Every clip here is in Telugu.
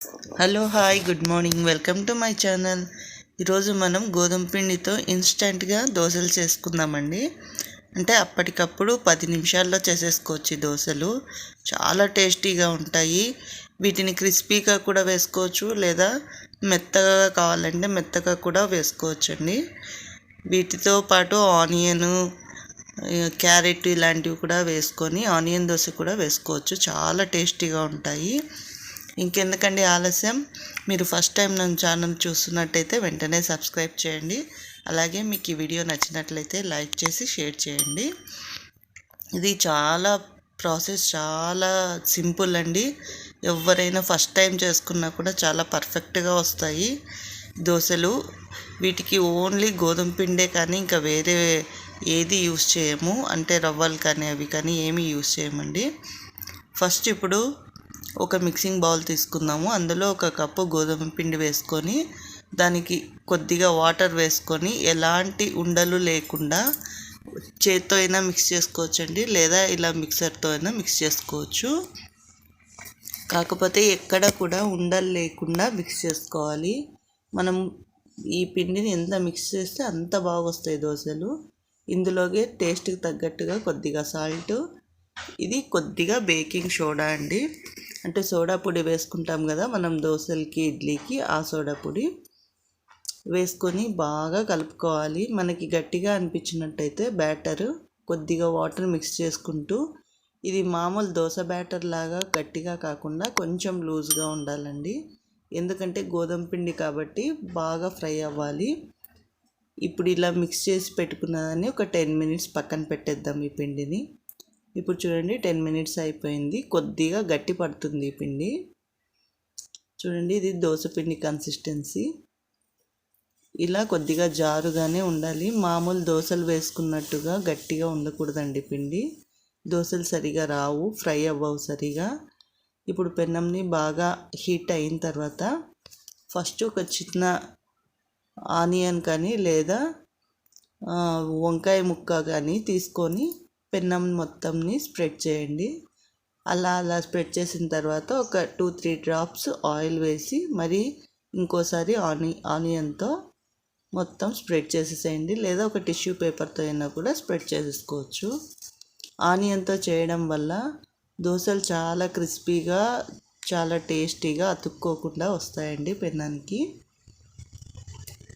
Hello hi good morning welcome to my channel ఈరోజు మనం గోధుమ పిండితో ఇన్స్టెంట్గా దోశలు చేసుకుందామండి. అంటే అప్పటికప్పుడు పది నిమిషాల్లో చేసేసుకోవచ్చు దోశలు. చాలా టేస్టీగా ఉంటాయి. వీటిని క్రిస్పీగా కూడా వేసుకోవచ్చు లేదా మెత్తగా కావాలంటే మెత్తగా కూడా వేసుకోవచ్చు అండి వీటితో పాటు ఆనియన్ క్యారెట్ ఇలాంటివి కూడా వేసుకొని ఆనియన్ దోశ కూడా వేసుకోవచ్చు. చాలా టేస్టీగా ఉంటాయి. ఇంకెందుకండి ఆలస్యం? మీరు ఫస్ట్ టైం నా ఛానల్ చూస్తున్నట్టయితే వెంటనే సబ్స్క్రైబ్ చేయండి. అలాగే మీకు ఈ వీడియో నచ్చినట్లయితే లైక్ చేసి షేర్ చేయండి. ఇది చాలా ప్రాసెస్ చాలా సింపుల్ అండి. ఎవరైనా ఫస్ట్ టైం చేసుకున్నా కూడా చాలా పర్ఫెక్ట్గా వస్తాయి దోశలు. వీటికి ఓన్లీ గోధుమ పిండే కానీ ఇంకా వేరే ఏది యూస్ చేయము. అంటే రవ్వలు కానీ అవి కానీ ఏమీ యూస్ చేయమండి. ఫస్ట్ ఇప్పుడు ఒక మిక్సింగ్ బౌల్ తీసుకుందాము. అందులో ఒక కప్పు గోధుమ పిండి వేసుకొని దానికి కొద్దిగా వాటర్ వేసుకొని ఎలాంటి ఉండలు లేకుండా చేత్తో అయినా మిక్స్ చేసుకోవచ్చండి. లేదా ఇలా మిక్సర్తో అయినా మిక్స్ చేసుకోవచ్చు. కాకపోతే ఎక్కడ కూడా ఉండలు లేకుండా మిక్స్ చేసుకోవాలి. మనం ఈ పిండిని ఎంత మిక్స్ చేస్తే అంత బాగా వస్తాయి దోశలు. ఇందులోకి టేస్ట్కి తగ్గట్టుగా కొద్దిగా సాల్ట్ ఇది కొద్దిగా బేకింగ్ సోడా అండి. అంటే సోడా పొడి వేసుకుంటాం కదా మనం దోశలకి ఇడ్లీకి ఆ సోడా పొడి వేసుకొని బాగా కలుపుకోవాలి. మనకి గట్టిగా అనిపించినట్టయితే బ్యాటర్ కొద్దిగా వాటర్ మిక్స్ చేసుకుంటూ ఇది మామూలు దోశ బ్యాటర్ లాగా గట్టిగా కాకుండా కొంచెం లూజ్గా ఉండాలండి. ఎందుకంటే గోధుమ పిండి కాబట్టి బాగా ఫ్రై అవ్వాలి. ఇప్పుడు ఇలా మిక్స్ చేసి పెట్టుకున్నదాన్ని ఒక టెన్ మినిట్స్ పక్కన పెట్టేద్దాం ఈ పిండిని. ఇప్పుడు చూడండి టెన్ మినిట్స్ అయిపోయింది. కొద్దిగా గట్టి పడుతుంది ఈ పిండి. చూడండి ఇది దోశ పిండి కన్సిస్టెన్సీ ఇలా కొద్దిగా జారుగానే ఉండాలి. మామూలు దోశలు వేసుకున్నట్టుగా గట్టిగా ఉండకూడదండి పిండి. దోశలు సరిగా రావు ఫ్రై అవ్వవు సరిగా. ఇప్పుడు పెన్నంని బాగా హీట్ అయిన తర్వాత ఫస్ట్ ఒక చిన్న ఆనియన్ కానీ లేదా వంకాయ ముక్క కానీ తీసుకొని పెన్నం మొత్తంని స్ప్రెడ్ చేయండి. అలా అలా స్ప్రెడ్ చేసిన తర్వాత ఒక టూ త్రీ డ్రాప్స్ ఆయిల్ వేసి మరి ఇంకోసారి ఆని ఆనియన్తో మొత్తం స్ప్రెడ్ చేసేసేయండి. లేదా ఒక టిష్యూ పేపర్తో అయినా కూడా స్ప్రెడ్ చేసేసుకోవచ్చు ఆనియన్తో చేయడం వల్ల దోశలు చాలా క్రిస్పీగా చాలా టేస్టీగా అతుక్కోకుండా వస్తాయండి పెన్నానికి.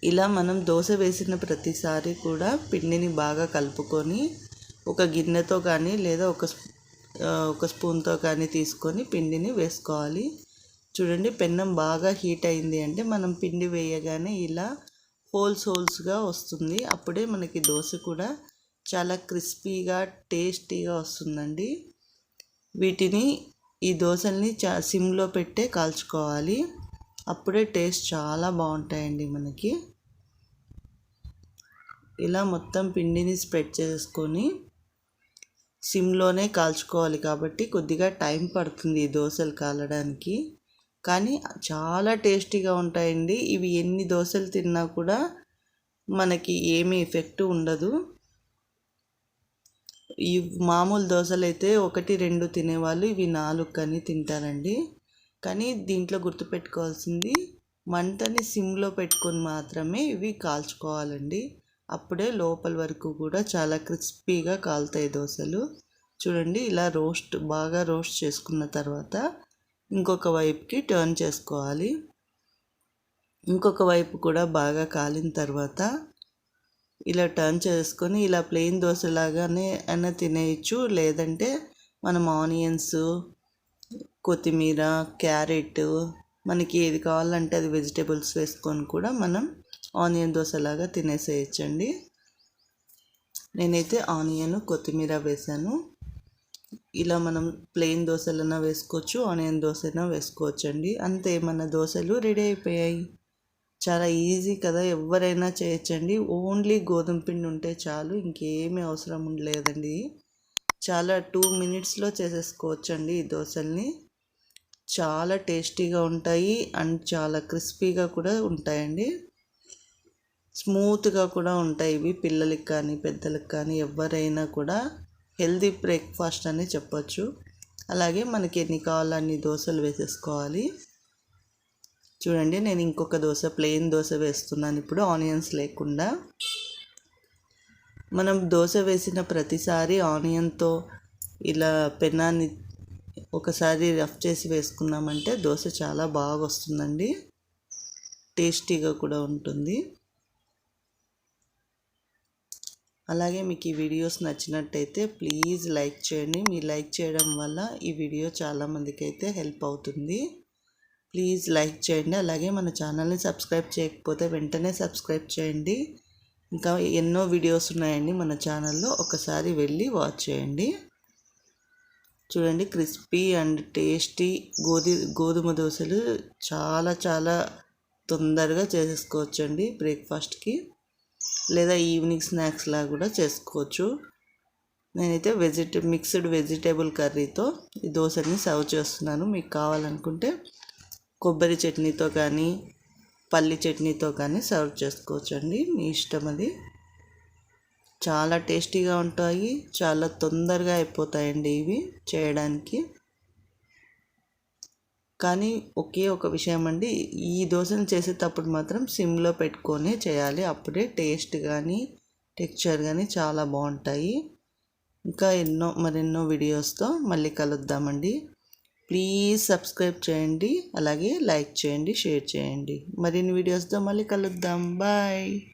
ఇలా మనం దోశ వేసిన ప్రతిసారి కూడా పిండిని బాగా కలుపుకొని ఒక గిన్నెతో కానీ లేదా ఒక ఒక స్పూన్తో కానీ తీసుకొని పిండిని వేసుకోవాలి. చూడండి పెన్నం బాగా హీట్ అయింది అంటే మనం పిండి వేయగానే ఇలా హోల్స్ హోల్స్గా వస్తుంది. అప్పుడే మనకి దోశ కూడా చాలా క్రిస్పీగా టేస్టీగా వస్తుందండి. వీటిని ఈ దోశల్ని చా సిమ్లో పెట్టే కాల్చుకోవాలి. అప్పుడే టేస్ట్ చాలా బాగుంటాయండి మనకి. ఇలా మొత్తం పిండిని స్ప్రెడ్ చేసుకొని సిమ్లోనే కాల్చుకోవాలి కాబట్టి కొద్దిగా టైం పడుతుంది ఈ దోశలు కాలడానికి. కానీ చాలా టేస్టీగా ఉంటాయండి. ఇవి ఎన్ని దోశలు తిన్నా కూడా మనకి ఏమీ ఎఫెక్ట్ ఉండదు. ఈ మామూలు దోశలు అయితే ఒకటి రెండు తినేవాళ్ళు ఇవి నాలుగు కానీ తింటారండి. కానీ దీంట్లో గుర్తుపెట్టుకోవాల్సింది మంటని సిమ్లో పెట్టుకొని మాత్రమే ఇవి కాల్చుకోవాలండి. అప్పుడే లోపల వరకు కూడా చాలా క్రిస్పీగా కాలుతాయి దోశలు. చూడండి ఇలా రోస్ట్ బాగా రోస్ట్ చేసుకున్న తర్వాత ఇంకొక వైపుకి టర్న్ చేసుకోవాలి. ఇంకొక వైపు కూడా బాగా కాలిన తర్వాత ఇలా టర్న్ చేసుకొని ఇలా ప్లెయిన్ దోశలాగానే అయినా తినేయచ్చు. లేదంటే మనం ఆనియన్స్ కొత్తిమీర క్యారెట్ మనకి ఏది కావాలంటే అది వెజిటేబుల్స్ వేసుకొని కూడా మనం ఆనియన్ దోశలాగా తినేసేయచ్చండి. నేనైతే ఆనియన్ కొత్తిమీర వేసాను. ఇలా మనం ప్లెయిన్ దోశలైనా వేసుకోవచ్చు ఆనియన్ దోశ అయినా వేసుకోవచ్చు అండి అంతే మన దోశలు రెడీ అయిపోయాయి. చాలా ఈజీ కదా ఎవరైనా చేయొచ్చండి. ఓన్లీ గోధుమ పిండి ఉంటే చాలు ఇంకేమీ అవసరం లేదండి చాలా టూ మినిట్స్లో చేసేసుకోవచ్చండి ఈ దోశల్ని. చాలా టేస్టీగా ఉంటాయి అండ్ చాలా క్రిస్పీగా కూడా ఉంటాయండి. స్మూత్గా కూడా ఉంటాయి ఇవి పిల్లలకి కానీ పెద్దలకు కానీ ఎవరైనా కూడా హెల్దీ బ్రేక్ఫాస్ట్ అని చెప్పొచ్చు. అలాగే మనకి ఎన్ని కావాలో అన్ని దోశలు వేసేసుకోవాలి. చూడండి నేను ఇంకొక దోశ ప్లెయిన్ దోశ వేస్తున్నాను. ఇప్పుడు ఆనియన్స్ లేకుండా. మనం దోశ వేసిన ప్రతిసారి ఆనియన్తో ఇలా పెనాన్ని ఒకసారి రఫ్ చేసి వేసుకున్నామంటే దోశ చాలా బాగా వస్తుందండి. టేస్టీగా కూడా ఉంటుంది. అలాగే మీకు ఈ వీడియోస్ నచ్చినట్టయితే ప్లీజ్ లైక్ చేయండి. మీ లైక్ చేయడం వల్ల ఈ వీడియో చాలామందికి అయితే హెల్ప్ అవుతుంది. ప్లీజ్ లైక్ చేయండి. అలాగే మన ఛానల్ని సబ్స్క్రైబ్ చేయకపోతే వెంటనే సబ్స్క్రైబ్ చేయండి. ఇంకా ఎన్నో వీడియోస్ ఉన్నాయండి మన ఛానల్లో. ఒకసారి వెళ్ళి వాచ్ చేయండి. చూడండి క్రిస్పీ అండ్ టేస్టీ గోధి గోధుమ దోశలు చాలా చాలా తొందరగా చేసేసుకోవచ్చండి బ్రేక్ఫాస్ట్కి. లేదా ఈవినింగ్ స్నాక్స్ లాగా కూడా చేసుకోవచ్చు. నేనైతే వెజిటే మిక్స్డ్ వెజిటేబుల్ కర్రీతో ఈ దోశని సర్వ్ చేస్తున్నాను. మీకు కావాలనుకుంటే కొబ్బరి చట్నీతో కానీ పల్లి చట్నీతో కానీ సర్వ్ చేసుకోవచ్చు అండి మీ ఇష్టం అది. చాలా టేస్టీగా ఉంటాయి. చాలా తొందరగా అయిపోతాయండి ఇవి చేయడానికి. కానీ ఒకే ఒక విషయం అండి. ఈ దోశను చేసేటప్పుడు మాత్రం సిమ్లో పెట్టుకొనే చేయాలి. అప్పుడే టేస్ట్ కానీ టెక్స్చర్ కానీ చాలా బాగుంటాయి. ఇంకా ఎన్నో మరెన్నో వీడియోస్తో మళ్ళీ కలుద్దామండి. ప్లీజ్ సబ్స్క్రైబ్ చేయండి. అలాగే లైక్ చేయండి షేర్ చేయండి. మరిన్ని వీడియోస్తో మళ్ళీ కలుద్దాం. బాయ్.